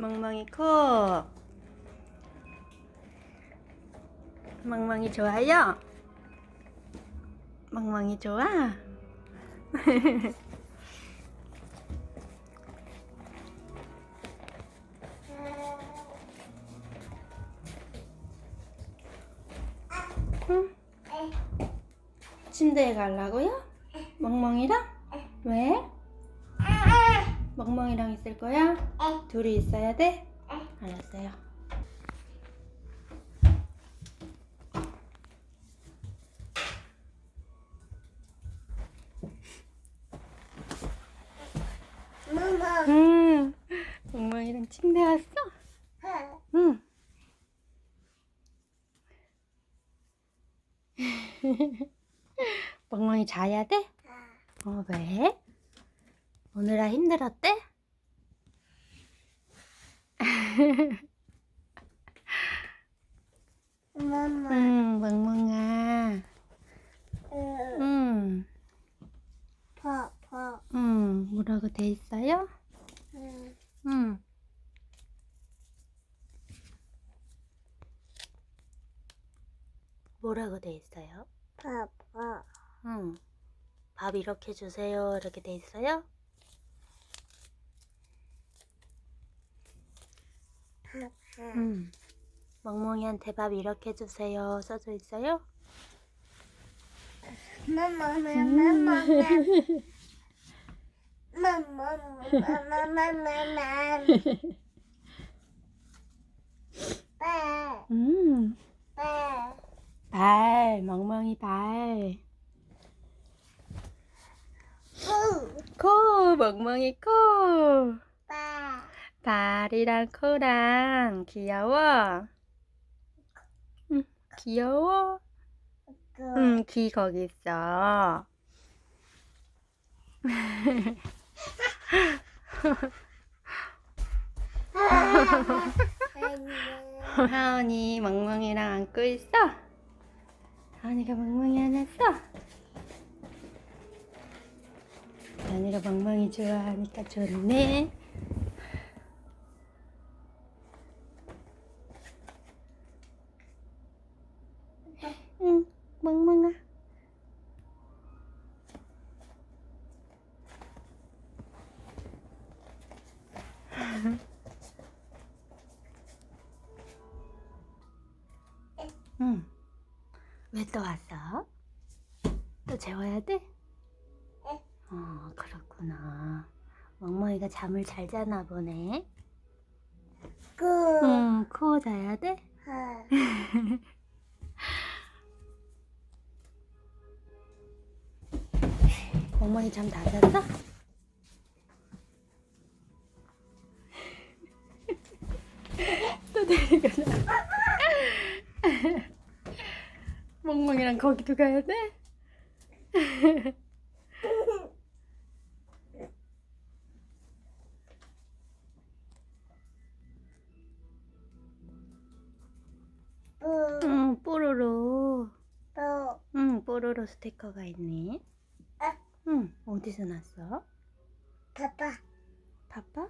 멍멍이 코. 멍멍이 좋아요? 멍멍이 좋아? 응? 침대에 가려고요? 멍멍이랑? 왜? 멍멍이랑 있을 거야? 둘이 있어야 돼? 알았어요. 엄마. 응. 멍멍이랑 침대 왔어? 응. 멍멍이 자야 돼? 어, 왜? 오늘아 힘들었대? 엄마. 응, 멍멍아. 응, 파, 파. 응. 뭐라고 돼 있어요? 응. 뭐라고 돼 있어요? 파, 파. 응. 밥 이렇게 주세요. 이렇게 돼 있어요? 응. 멍멍이한테 밥 이렇게 주세요. 써져 있어요? 음. 발, 발. 코, 멍멍이 코. 빠. 발이랑 코랑 귀여워. 응, 귀여워. 그, 응, 귀 거기 있어. 하은이 멍멍이랑 안고 있어? 하은이가 멍멍이 안았어? 하은이가 멍멍이 좋아하니까 좋네. 멍멍아. 응. 왜 또 왔어? 또 재워야 돼? 어, 그렇구나. 멍멍이가 잠을 잘 자나 보네. 그, 응, 코 자야 돼? 하. 멍멍이 잠다 잤어? 또 내려가자. 멍멍이랑 거기도 가야 돼? 응, 뽀로로. 부. 응, 뽀로로 스티커가 있네. 아. 응, 어디서 났어? 파파. 파파?